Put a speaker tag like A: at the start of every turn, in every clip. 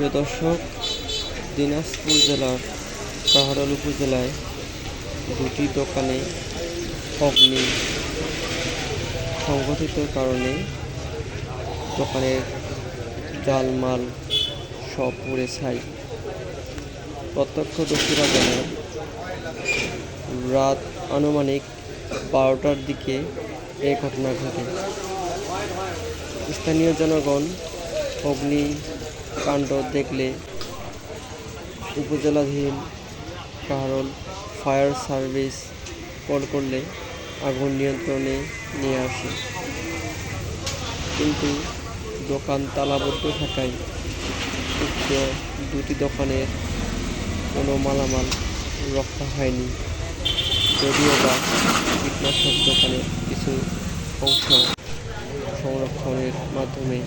A: প্রিয় দর্শক, দিনাজপুর জেলার কাহারল উপজেলায় দুটি দোকানে অগ্নি সংঘটিত কারণে দোকানের জালমাল সব পুড়ে ছাই। প্রত্যক্ষদর্শীরা জানান, রাত আনুমানিক বারোটার দিকে এই ঘটনা ঘটে। স্থানীয় জনগণ অগ্নিকাণ্ড দেখলে উপজেলাধীন কারণ ফায়ার সার্ভিস কল করলে আগুন নিয়ন্ত্রণে নিয়ে আসে। কিন্তু দোকান তালাবদ্ধ থাকায় উক্ত দুটি দোকানের কোনো মালামাল রক্ষা হয়নি। যদিও বা কীটনাশক দোকানের কিছু অংশ সংরক্ষণের মাধ্যমে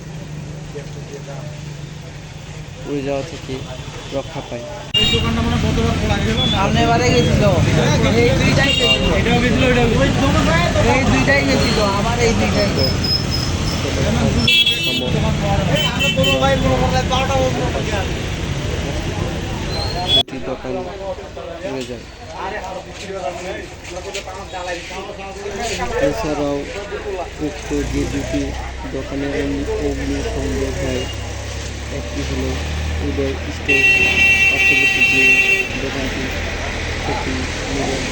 A: উড়ে যাওয়া থেকে রক্ষা পায়।
B: এই দোকানটা গতবার খোলা
C: সামনে বারে গেছিল। এই দুইটাই গেছিল।
B: এটাও গেছিল এটাও গেছিল
C: এই দুইটাই গেছিল। আমার এই দুইটাই।
A: দুটি দোকান উড়ে যায়। এছাড়াও উক্ত যে দুটি দোকানে অগ্নি অগ্নি সংযোগ হয়। একটি হলো উদয় স্টোর পার্শ্ববর্তী যে দোকানটি, সেটি জেলার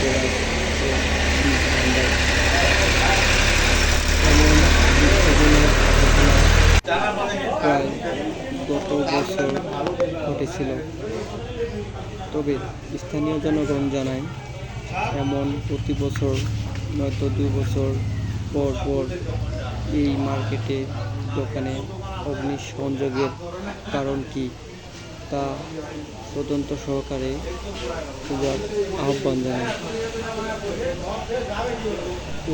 A: প্রায় গত বছর ঘটেছিল। তবে স্থানীয় জনগণ জানায়, এমন প্রতি বছর নয়তো দু বছর পর পর এই মার্কেটে দোকানে অগ্নিসংযোগের কারণ কি? তা তদন্ত সহকারে খোঁজার আহ্বান জানায়।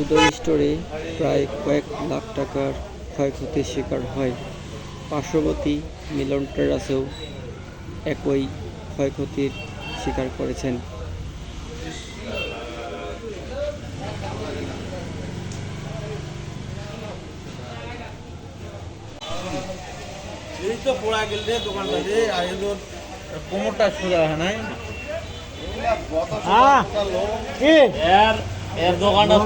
A: উদয় স্টোরে প্রায় কয়েক লাখ টাকার ক্ষয়ক্ষতির শিকার হয়। পার্শ্ববর্তী মিলন টেরাসেও একই ক্ষয়ক্ষতির শিকার করেছেন।
B: তো পোড়া গেল রে দোকানটা রে আর এদের কোমরটা সোজা হয় নাই। হ্যাঁ কি? এর এর দোকানটা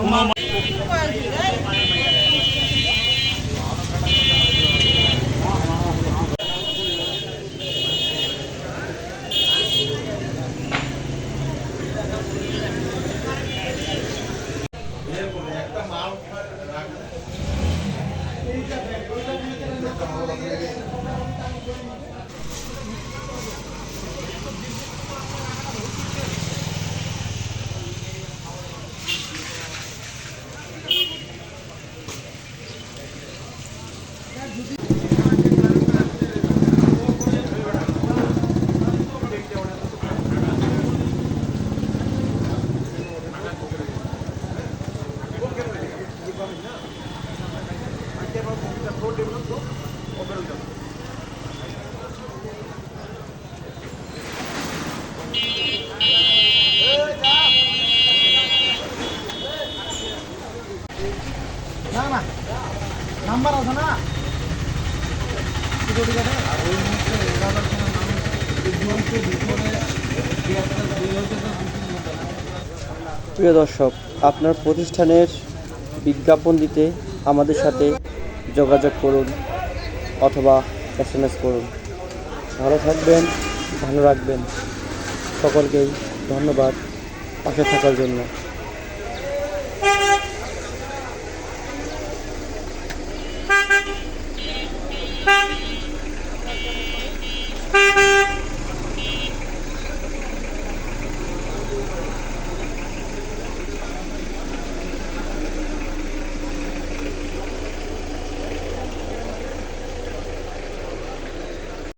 A: প্রিয় দর্শক আপনার প্রতিষ্ঠানের বিজ্ঞাপন দিতে আমাদের সাথে যোগাযোগ করুন অথবা এস এম এস করুন। ভালো থাকবেন, ভালো রাখবেন। সকলকেই ধন্যবাদ পাশে থাকার জন্য.